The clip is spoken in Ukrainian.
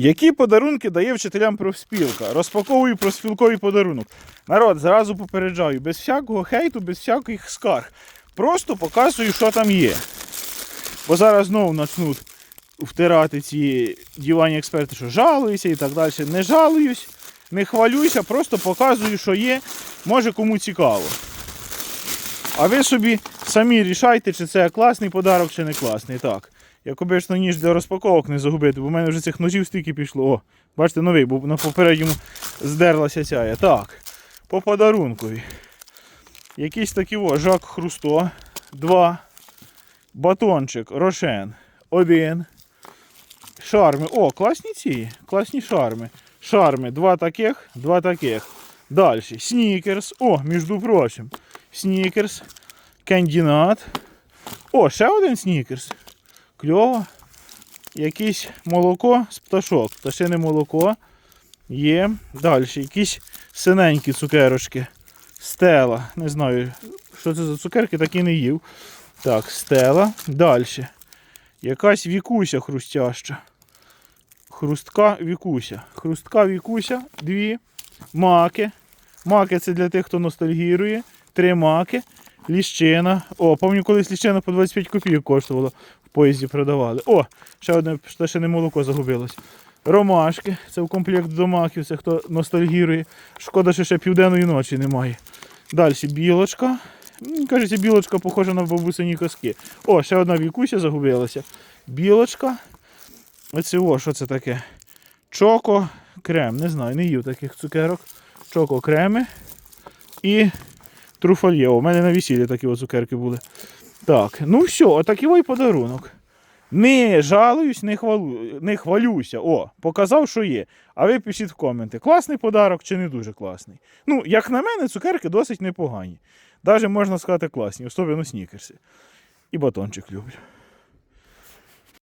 Які подарунки дає вчителям профспілка? Розпаковую профспілковий подарунок. Народ, зразу попереджаю, без всякого хейту, без всяких скарг. Просто показую, що там є. Бо зараз знову почнуть втирати ці дівані експерти, що жалуюся і так далі. Не жалуюсь, не хвалююся, просто показую, що є. Може кому цікаво. А ви собі самі рішайте, чи це класний подарок, чи не класний. Так. Як обично ніж для розпаковок не загубити, бо в мене вже цих ножів стільки пішло. О, бачите, новий, бо на попередньому здерлася ця. Так, по подарункові. Якийсь такий о, Жак Хрусто. Два. Батончик Рошен. Один. Шарми. О, класні ці. Класні шарми. Шарми. Два таких, два таких. Далі. Снікерс. О, між прочим. Снікерс. Кандінат. О, ще один снікерс. Кльово. Якесь молоко з пташок. Пташине молоко. Є. Далі. Якісь синенькі цукерочки. Стела. Не знаю, що це за цукерки, так і не їв. Так, стела. Далі. Якась вікуся хрустяща. Хрустка вікуся. Хрустка вікуся. Дві. Маки. Маки це для тих, хто ностальгірує. Три маки. Ліщина. О, пам'ятаю, колись ліщина по 25 копійок коштувала. Поїзді продавали. О, ще одне пташине молоко загубилось. Ромашки. Це в комплект до маків, це хто ностальгірує. Шкода, що ще південної ночі немає. Далі білочка. Кажеться, білочка похожа на бабусині коски. О, ще одна вікуся загубилася. Білочка. Оце о, що це таке? Чоко крем. Не знаю, не їв таких цукерок. Чоко креми і труфальє. О, у мене на весіллі такі о цукерки були. Так, ну все, отакий і подарунок. Не жалуюсь, не, хвалю, не хвалюся. О, показав, що є. А ви пишіть в коменти, класний подарок чи не дуже класний. Ну, як на мене, цукерки досить непогані. Навіть можна сказати класні, особливо снікерси. І батончик люблю.